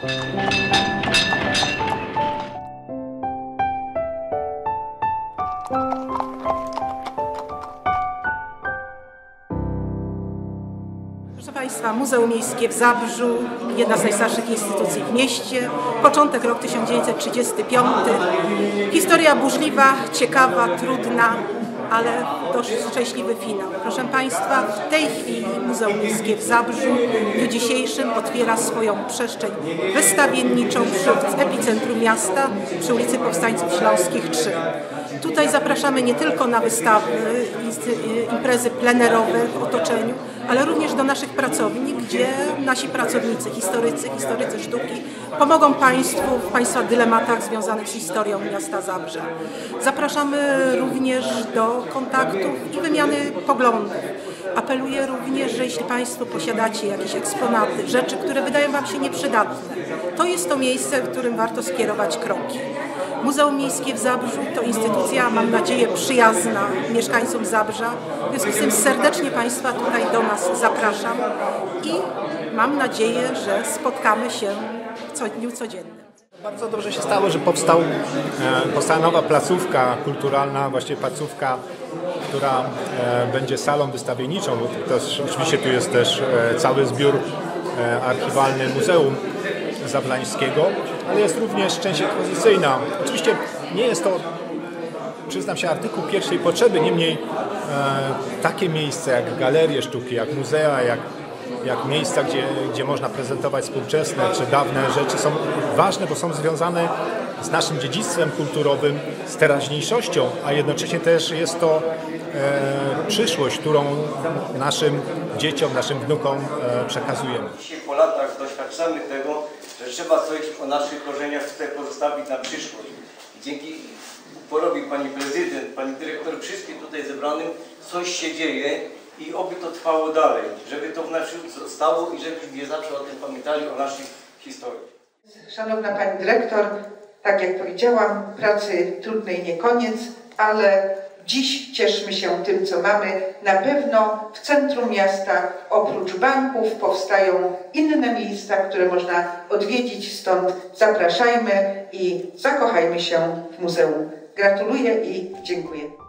Proszę Państwa, Muzeum Miejskie w Zabrzu, jedna z najstarszych instytucji w mieście, początek rok 1935. Historia burzliwa, ciekawa, trudna, ale dość szczęśliwy finał. Proszę Państwa, w tej chwili Muzeum Miejskie w Zabrzu w dniu dzisiejszym otwiera swoją przestrzeń wystawienniczą przy epicentrum miasta przy ulicy Powstańców Śląskich 3. Tutaj zapraszamy nie tylko na wystawy, imprezy plenerowe w otoczeniu, ale również do naszych pracowni, gdzie nasi pracownicy, historycy, historycy sztuki pomogą Państwu w Państwa dylematach związanych z historią miasta Zabrze. Zapraszamy również do kontaktów i wymiany poglądów. Apeluję również, że jeśli Państwo posiadacie jakieś eksponaty, rzeczy, które wydają Wam się nieprzydatne, to jest to miejsce, w którym warto skierować kroki. Muzeum Miejskie w Zabrzu to instytucja, mam nadzieję, przyjazna mieszkańcom Zabrza. W związku z tym serdecznie Państwa tutaj do nas zapraszam i mam nadzieję, że spotkamy się co dniu codziennym. Bardzo dobrze się stało, że powstał, e, powstała nowa placówka kulturalna, właściwie placówka, która e, będzie salą wystawienniczą, bo oczywiście tu jest też e, cały zbiór e, archiwalny Muzeum Zablańskiego, ale jest również część ekspozycyjna. Oczywiście nie jest to przyznam się, artykuł pierwszej potrzeby, niemniej takie miejsca jak galerie sztuki, jak muzea, jak, jak miejsca, gdzie, gdzie można prezentować współczesne czy dawne rzeczy są ważne, bo są związane z naszym dziedzictwem kulturowym, z teraźniejszością, a jednocześnie też jest to e, przyszłość, którą naszym dzieciom, naszym wnukom e, przekazujemy. Dzisiaj po latach doświadczamy tego, że trzeba coś o naszych korzeniach tutaj pozostawić na przyszłość. Dzięki uporowi Pani Prezydent, Pani Dyrektor, wszystkim tutaj zebranym coś się dzieje i oby to trwało dalej, żeby to w naszym zostało i żebyśmy zawsze o tym pamiętali, o naszej historii. Szanowna Pani Dyrektor, tak jak powiedziałam, pracy trudnej nie koniec, ale dziś cieszmy się tym, co mamy. Na pewno w centrum miasta oprócz banków powstają inne miejsca, które można odwiedzić, stąd zapraszajmy i zakochajmy się w muzeum. Gratuluję i dziękuję.